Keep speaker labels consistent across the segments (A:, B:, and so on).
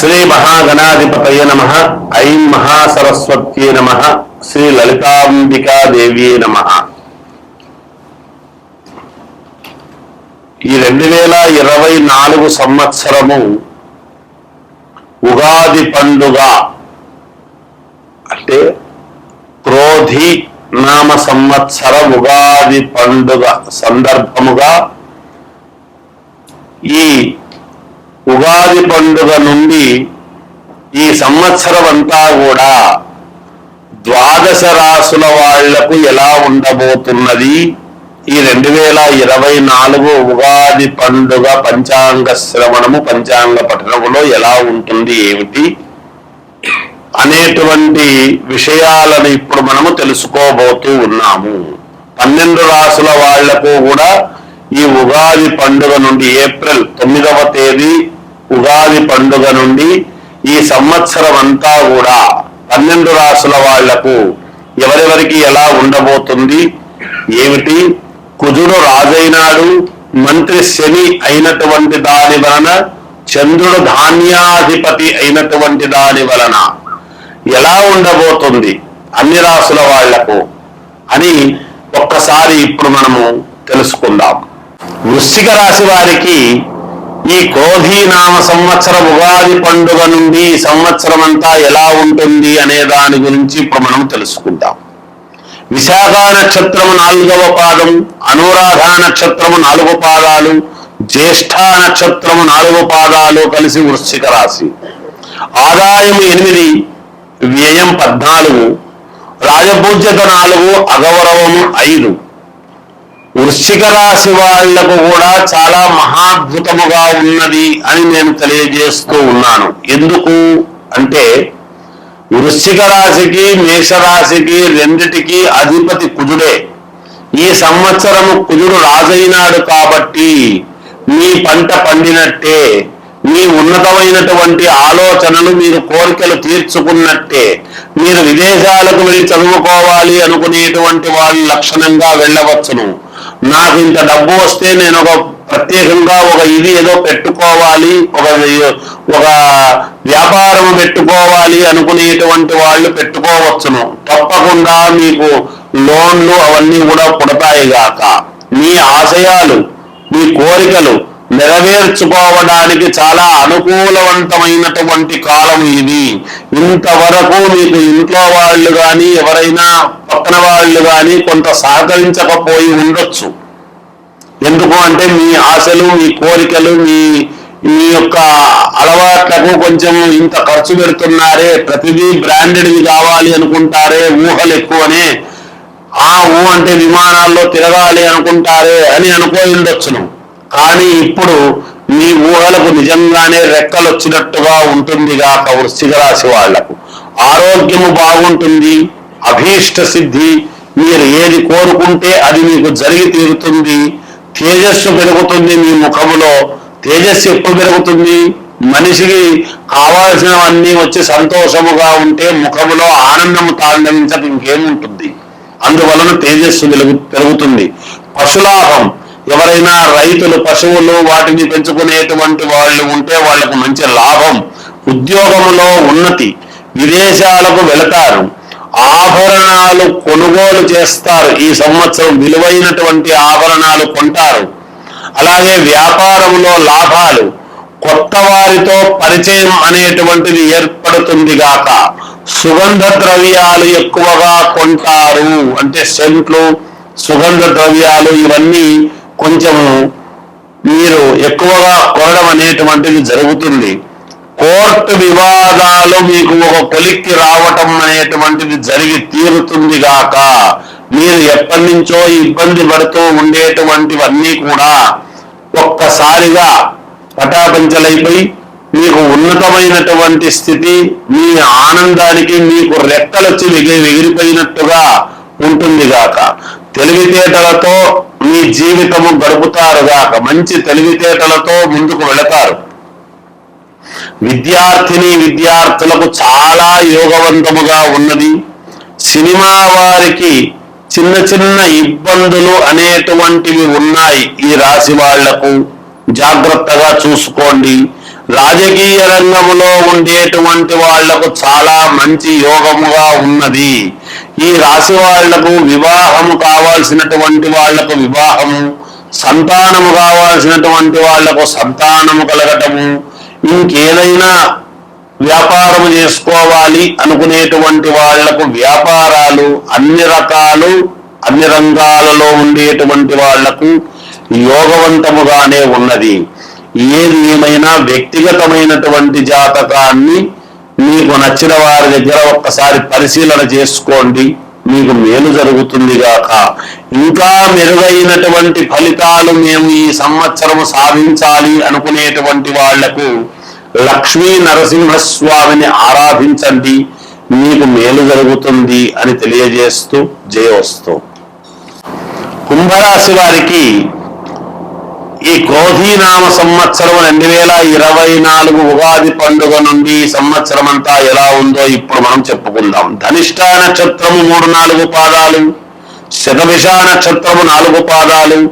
A: శ్రీ మహాగణాధిపతయ నమ. ఐం మహాసరస్వత్యే నమ. శ్రీ లలితాంబికాదేవి నమ. ఈ రెండు వేల ఇరవై నాలుగు సంవత్సరము ఉగాది పండుగ. అంటే క్రోధి నామ సంవత్సర ఉగాది పండుగ సందర్భముగా ఈ ఉగాది పండుగ నుండి ఈ సంవత్సరం అంతా కూడా ద్వాదశ రాసుల వాళ్ళకు ఎలా ఉండబోతున్నది? ఈ రెండు వేల ఇరవై నాలుగు ఉగాది పండుగ పంచాంగ శ్రవణము పంచాంగ పఠనములో ఎలా ఉంటుంది ఏమిటి? అనేటువంటి విషయాలను ఇప్పుడు మనము తెలుసుకోబోతూ ఉన్నాము. పన్నెండు రాసుల వాళ్ళకు కూడా ఈ ఉగాది పండుగ నుండి ఏప్రిల్ తొమ్మిదవ తేదీ ఉగాది పండుగ నుండి ఈ సంవత్సరం అంతా కూడా పన్నెండు రాసుల వాళ్ళకు ఎవరెవరికి ఎలా ఉండబోతుంది ఏమిటి కుజుడు రాజైనాడు మంత్రి శని అయినటువంటి దాని వలన చంద్రుడు ధాన్యాధిపతి అయినటువంటి దాని వలన ఎలా ఉండబోతుంది అన్ని రాసుల వాళ్ళకు అని ఒక్కసారి ఇప్పుడు మనము తెలుసుకుందాం. వృశ్చిక రాశి వారికి ఈ క్రోధీ నామ సంవత్సరం ఉగాది పండుగ నుండి సంవత్సరం అంతా ఎలా ఉంటుంది అనే దాని గురించి ఇప్పుడు మనం తెలుసుకుందాం విశాఖ నక్షత్రము నాలుగవ పాదం అనురాధ నక్షత్రము నాలుగు పాదాలు జ్యేష్ఠ నక్షత్రము నాలుగు పాదాలు కలిసి వృశ్చిక రాశి. ఆదాయం ఎనిమిది వ్యయం పద్నాలుగు రాజభూజ్యత నాలుగు అగౌరవము ఐదు. వృశ్చిక రాశి వాళ్ళకు కూడా చాలా మహాద్భుతముగా ఉన్నది అని నేను తెలియజేస్తూ ఉన్నాను. ఎందుకు అంటే వృశ్చిక రాశికి మేషరాశికి రెండిటికి అధిపతి కుజుడే. ఈ సంవత్సరము కుజుడు రాజైనాడు కాబట్టి మీ పంట పండినట్టే మీ ఉన్నతమైనటువంటి ఆలోచనలు మీరు కోరికలు తీర్చుకున్నట్టే మీరు విదేశాలకు వెళ్ళి చదువుకోవాలి అనుకునేటువంటి వాళ్ళు లక్షణంగా వెళ్ళవచ్చును. నాకు ఇంత డబ్బు వస్తే నేను ఒక ప్రత్యేకంగా ఒక ఇది ఏదో పెట్టుకోవాలి ఒక ఒక వ్యాపారం పెట్టుకోవాలి అనుకునేటువంటి వాళ్ళు పెట్టుకోవచ్చును. తప్పకుండా మీకు లోన్లు అవన్నీ కూడా పుడతాయి గాక. మీ ఆశయాలు మీ కోరికలు నెరవేర్చుకోవడానికి చాలా అనుకూలవంతమైనటువంటి కాలం ఇది. ఇంతవరకు మీకు ఇంట్లో వాళ్ళు కానీ ఎవరైనా పక్కన వాళ్ళు కానీ కొంత సహకరించకపోయి ఉండొచ్చు. ఎందుకు అంటే మీ ఆశలు మీ కోరికలు మీ మీ యొక్క అలవాట్లకు కొంచెం ఇంత ఖర్చు పెడుతున్నారే ప్రతిదీ బ్రాండెడ్వి కావాలి అనుకుంటారే ఊహలు ఎక్కువనే. ఆ ఊ అంటే విమానాల్లో తిరగాలి అనుకుంటారే అని అనుకోయి ఉండొచ్చును. కానీ ఇప్పుడు మీ ఊహలకు నిజంగానే రెక్కలు వచ్చినట్టుగా ఉంటుంది కాక వృశ్చిక రాశి వాళ్ళకు. ఆరోగ్యము బాగుంటుంది అభీష్ట సిద్ధి మీరు ఏది కోరుకుంటే అది మీకు జరిగి తీరుతుంది తేజస్సు పెరుగుతుంది మీ ముఖములో తేజస్సు ఎప్పుడు పెరుగుతుంది? మనిషికి కావాల్సినవన్నీ వచ్చి సంతోషముగా ఉంటే ముఖములో ఆనందము తాండవించక ఇంకేముంటుంది? అందువలన తేజస్సు పెరుగుతుంది. పశులాభం ఎవరైనా రైతులు పశువులు వాటిని పెంచుకునేటువంటి వాళ్ళు ఉంటే వాళ్ళకు మంచి లాభం. ఉద్యోగంలో ఉన్నతి విదేశాలకు వెళతారు ఆభరణాలు కొనుగోలు చేస్తారు. ఈ సంవత్సరం విలువైనటువంటి ఆభరణాలు కొంటారు. అలాగే వ్యాపారంలో లాభాలు కొత్త వారితో పరిచయం అనేటువంటిది ఏర్పడుతుంది గాక. సుగంధ ద్రవ్యాలు ఎక్కువగా కొంటారు. అంటే సెంట్లు సుగంధ ద్రవ్యాలు ఇవన్నీ కొంచెము మీరు ఎక్కువగా కొనడం అనేటువంటిది జరుగుతుంది. కోర్టు వివాదాలు మీకు ఒక కొలిక్కి రావటం అనేటువంటిది జరిగి తీరుతుంది గాక మీరు ఎప్పటి నుంచో ఇబ్బంది పడుతూ ఉండేటువంటివన్నీ కూడా ఒక్కసారిగా పటాపంచలైపోయి మీకు ఉన్నతమైనటువంటి స్థితి మీ ఆనందానికి మీకు రెక్కలొచ్చి ఎగిరిపోయినట్టుగా ఉంటుంది గాక. తెలివితేటలతో మీ జీవితము గడుపుతారుగాక మంచి తెలివితేటలతో ముందుకు వెళతారు. విద్యార్థిని విద్యార్థులకు చాలా యోగవంతముగా ఉన్నది. సినిమా వారికి చిన్న చిన్న ఇబ్బందులు అనేటువంటివి ఉన్నాయి ఈ రాశి వాళ్ళకు. జాగ్రత్తగా చూసుకోండి. రాజకీయ రంగంలో ఉండేటువంటి వాళ్ళకు చాలా మంచి యోగముగా ఉన్నది. ఈ రాశి వాళ్ళకు వివాహము కావాల్సినటువంటి వాళ్ళకు వివాహము సంతానము కావాల్సినటువంటి వాళ్ళకు సంతానము కలగటము ఇంకేదైనా వ్యాపారం చేసుకోవాలి అనుకునేటువంటి వాళ్ళకు వ్యాపారాలు అన్ని రకాలు అన్ని రంగాలలో ఉండేటువంటి వాళ్ళకు యోగవంతముగానే ఉన్నది. ఏది ఏమైనా వ్యక్తిగతమైనటువంటి జాతకాన్ని మీకు నచ్చిన వారి దగ్గర ఒక్కసారి పరిశీలన చేసుకోండి. మీకు మేలు జరుగుతుంది గాక. ఇంకా మెరుగైనటువంటి ఫలితాలు మేము ఈ సంవత్సరం సాధించాలి అనుకునేటువంటి వాళ్ళకు లక్ష్మీ నరసింహస్వామిని ఆరాధించండి. మీకు మేలు జరుగుతుంది అని తెలియజేస్తూ జయవస్తు. కుంభరాశి వారికి ఈ క్రోధీనామ సంవత్సరం రెండు వేల ఇరవై నాలుగు ఉగాది పండుగ నుండి సంవత్సరం అంతా ఎలా ఉందో ఇప్పుడు మనం చెప్పుకుందాం. ధనిష్ట నక్షత్రము మూడు నాలుగు పాదాలు శతభిష నక్షత్రము నాలుగు పాదాలు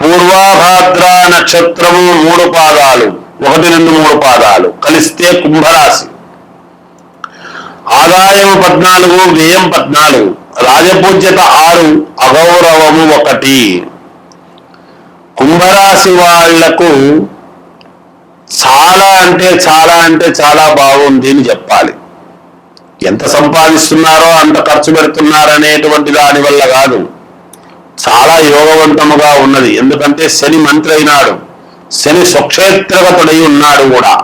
A: పూర్వాభాద్ర నక్షత్రము మూడు పాదాలు ఒకటి రెండు మూడు పాదాలు కలిస్తే కుంభరాశి. ఆదాయం పద్నాలుగు వ్యయం పద్నాలుగు రాజపూజ్యత ఆరు అగౌరవము ఒకటి. కుంభరాశి వాళ్ళకు చాలా అంటే చాలా అంటే చాలా బాగుంది అని చెప్పాలి. ఎంత సంపాదిస్తున్నారో అంత ఖర్చు పెడుతున్నారనేటువంటి దాని వల్ల కాదు. చాలా యోగవంతముగా ఉన్నది. ఎందుకంటే శని మంత్రి అయినాడు. శని స్వక్షేత్రగతుడై ఉన్నాడు కూడా.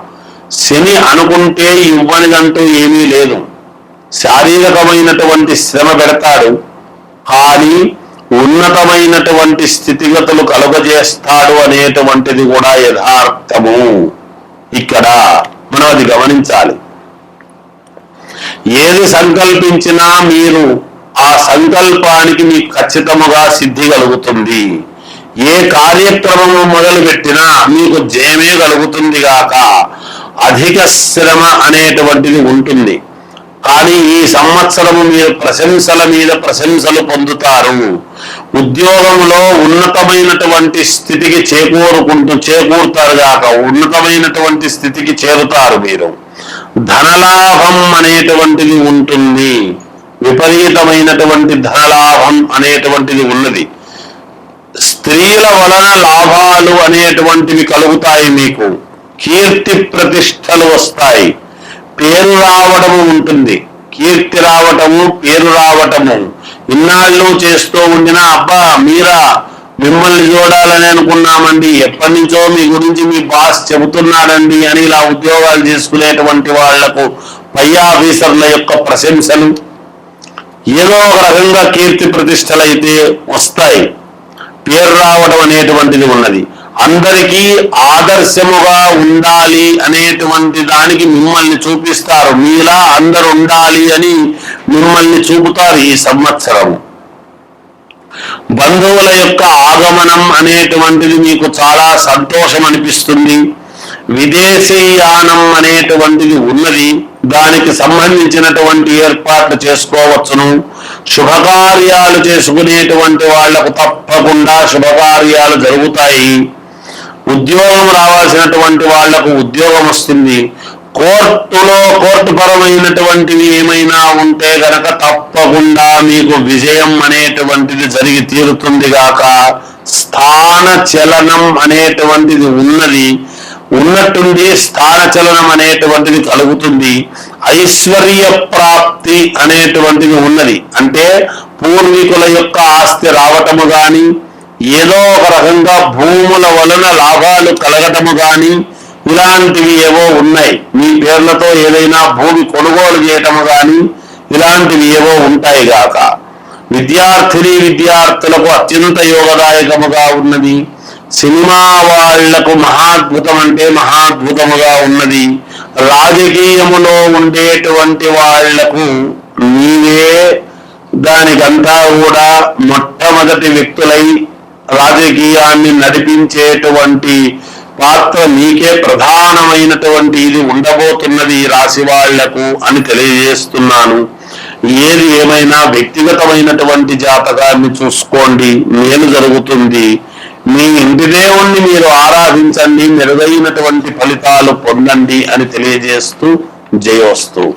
A: శని అనుకుంటే ఇవ్వనిదంటూ ఏమీ లేదు. శారీరకమైనటువంటి శ్రమ పెడతాడు. కానీ ఉన్నతమైనటువంటి స్థితిగతులు కలుగజేస్తాడు అనేటువంటిది కూడా యథార్థము. ఇక్కడ మనం అది గమనించాలి. ఏది సంకల్పించినా మీరు ఆ సంకల్పానికి మీకు ఖచ్చితముగా సిద్ధి కలుగుతుంది. ఏ కార్యక్రమము మొదలుపెట్టినా మీకు జయమే కలుగుతుంది గాక. అధిక శ్రమ అనేటువంటిది ఉంటుంది. కానీ ఈ సంవత్సరము మీరు ప్రశంసల మీద ప్రశంసలు పొందుతారు. ఉద్యోగంలో ఉన్నతమైనటువంటి స్థితికి చేకూరుకుంటూ చేకూరుతారు గాక ఉన్నతమైనటువంటి స్థితికి చేరుతారు మీరు. ధనలాభం అనేటువంటిది ఉంటుంది. విపరీతమైనటువంటి ధనలాభం అనేటువంటిది ఉన్నది. స్త్రీల వలన లాభాలు అనేటువంటివి కలుగుతాయి మీకు. కీర్తి ప్రతిష్టలు వస్తాయి. పేరు రావటము ఉంటుంది. కీర్తి రావటము పేరు రావటము. ఇన్నాళ్ళు చేస్తూ ఉండిన అబ్బా మీరా మిమ్మల్ని చూడాలని అనుకున్నామండి. ఎప్పటి నుంచో మీ గురించి మీ బాస్ చెబుతున్నాడండి అని ఇలా ఉద్యోగాలు చేసుకునేటువంటి వాళ్ళకు పై ఆఫీసర్ల యొక్క ప్రశంసలు. ఏదో ఒక రకంగా కీర్తి ప్రతిష్టలు అయితే వస్తాయి. పేరు రావడం అనేటువంటిది ఉన్నది. అందరికీ ఆదర్శముగా ఉండాలి అనేటువంటి దానికి మిమ్మల్ని చూపిస్తారు. మీలా అందరు ఉండాలి అని మిమ్మల్ని చూపుతారు ఈ సంవత్సరం. బంధువుల యొక్క ఆగమనం అనేటువంటిది మీకు చాలా సంతోషం అనిపిస్తుంది. విదేశీయానం అనేటువంటిది ఉన్నది. దానికి సంబంధించినటువంటి ఏర్పాట్లు చేసుకోవచ్చును. శుభకార్యాలు చేసుకునేటువంటి వాళ్ళకు తప్పకుండా శుభకార్యాలు జరుగుతాయి. ఉద్యోగం రావాల్సినటువంటి వాళ్ళకు ఉద్యోగం వస్తుంది. కోర్టులో కోర్టు పరమైనటువంటివి ఏమైనా ఉంటే గనక తప్పకుండా మీకు విజయం అనేటువంటిది జరిగి తీరుతుంది గాక. స్థాన చలనం అనేటువంటిది ఉన్నది. ఉన్నట్టుండి స్థాన చలనం అనేటువంటిది కలుగుతుంది. ఐశ్వర్య ప్రాప్తి అనేటువంటిది ఉన్నది. అంటే పూర్వీకుల యొక్క ఆస్తి రావటము కానీ ఏదో ఒక రకంగా భూముల వలన లాభాలు కలగటము గాని ఇలాంటివి ఏవో ఉన్నాయి. మీ పేర్లతో ఏదైనా భూమి కొనుగోలు చేయటము గాని ఇలాంటివి ఏవో ఉంటాయి గాక. విద్యార్థిని విద్యార్థులకు అత్యంత యోగదాయకముగా ఉన్నది. సినిమా వాళ్ళకు మహాద్భుతం అంటే మహాద్భుతముగా ఉన్నది. రాజకీయములో ఉండేటువంటి వాళ్ళకు నీవే దానికంతా కూడా మొట్టమొదటి వ్యక్తులై రాజకీయాన్ని నడిపించేటువంటి పాత్ర నీకే ప్రధానమైనటువంటి ఇది ఉండబోతున్నది రాశి వాళ్ళకు అని తెలియజేస్తున్నాను. ఏది ఏమైనా వ్యక్తిగతమైనటువంటి జాతకాన్ని చూసుకోండి మేలు జరుగుతుంది. మీ ఇంటి దేవుణ్ణి మీరు ఆరాధించండి మెరుగైనటువంటి ఫలితాలు పొందండి అని తెలియజేస్తూ జయోస్తూ.